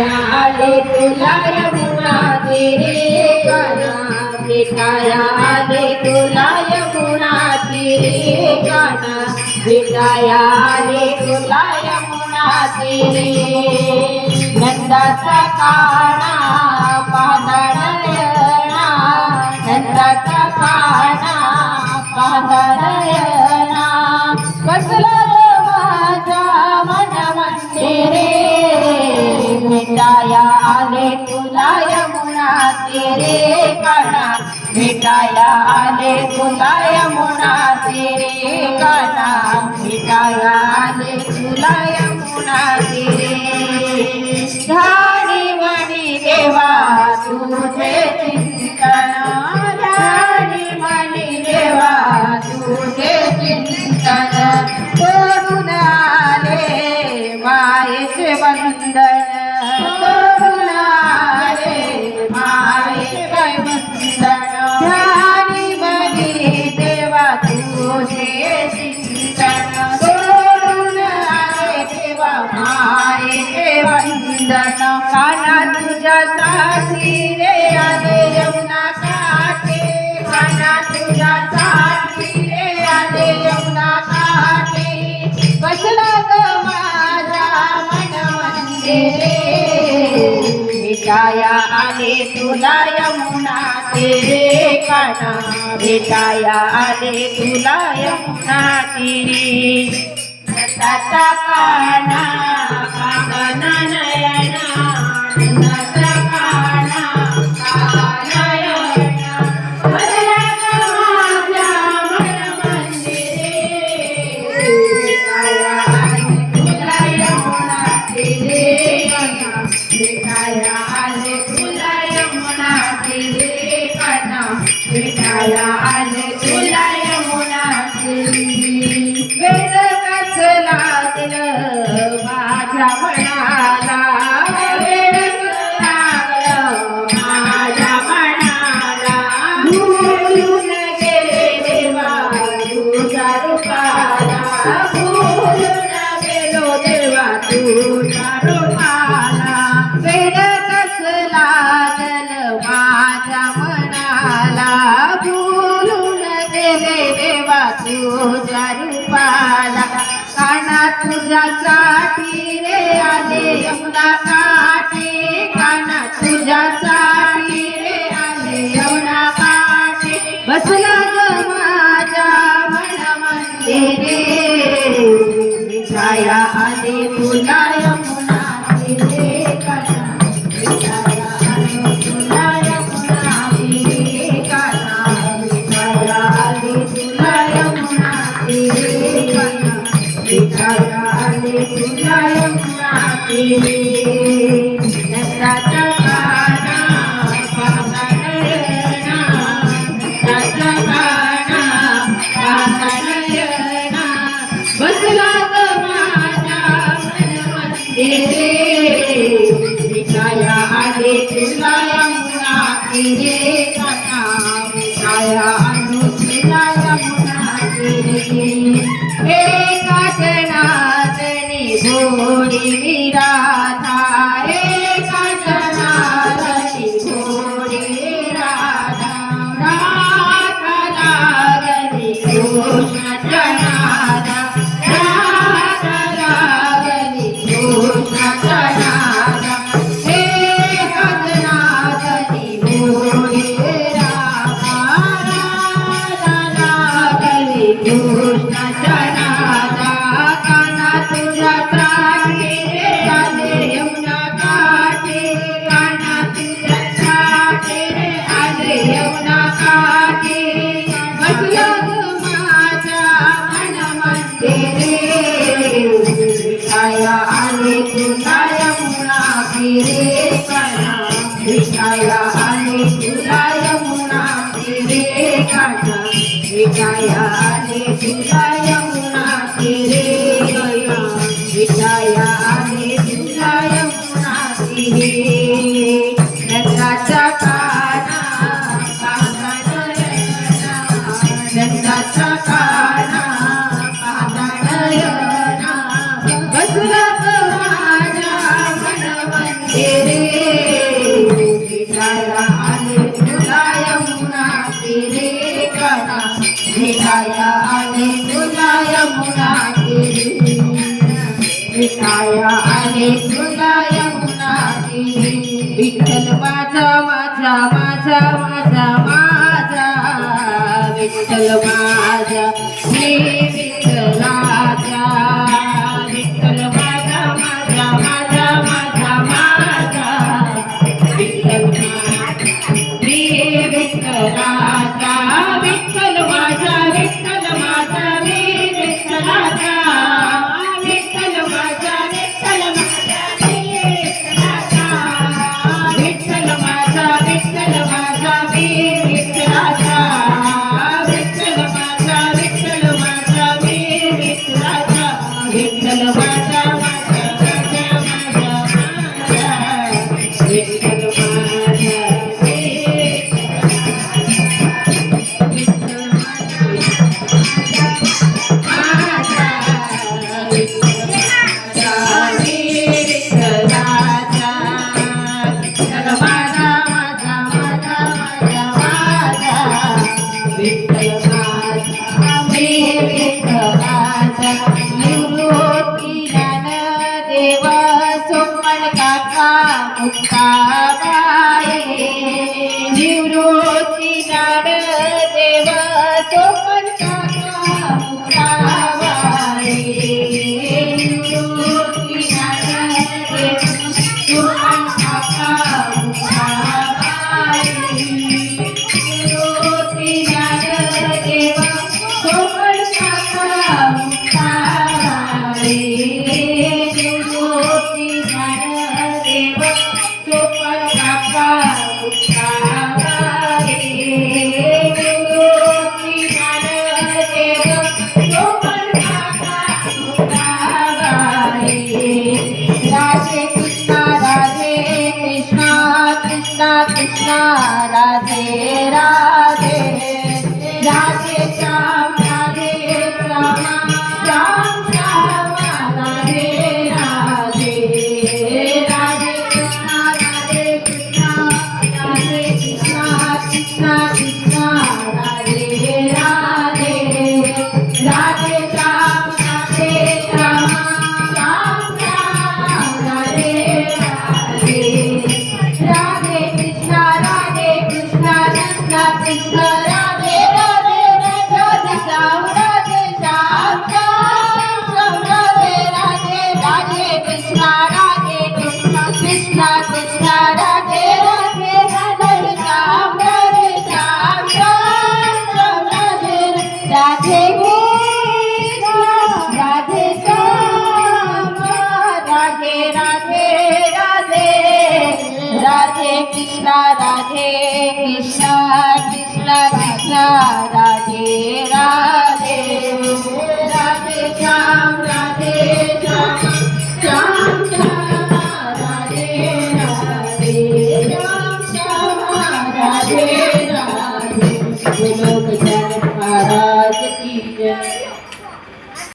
आले तुला यमुना तिरे काना भेटाया आले तुला यमुना तिरे काना भेटाया आले तुला यमुना तिरे नंदाचा तेरे काना मिटाया आले तुला यमुना तेरे काना मिटाया आले तुला यमुना तेरे झाडी मणी देवा तुझे भेटाया आले तुला यमुना तेरे काना. भेटाया आले तुला यमुना तिरी नंदाचा काना काना नयना. काना काना नयना. माझ्या मन मंदिरे. तुला यमुना काना. भेटाया आले तुला यमुना तिरे काना. भेटाया आले तुझ्या रूपाला काना तुझ्यासाठी रे आले यमुना काठी काना तुझ्यासाठी रे आले यमुना काठी बसला ग माझ्या मन मंदिरे छाया आले तुला यमुना शिवाय शिवाय विठाया आहे सुदा यमुना विठ्ठल माझा माझा माझा माझा माझा. विठ्ठल माझा माझा माझा माझा माझा.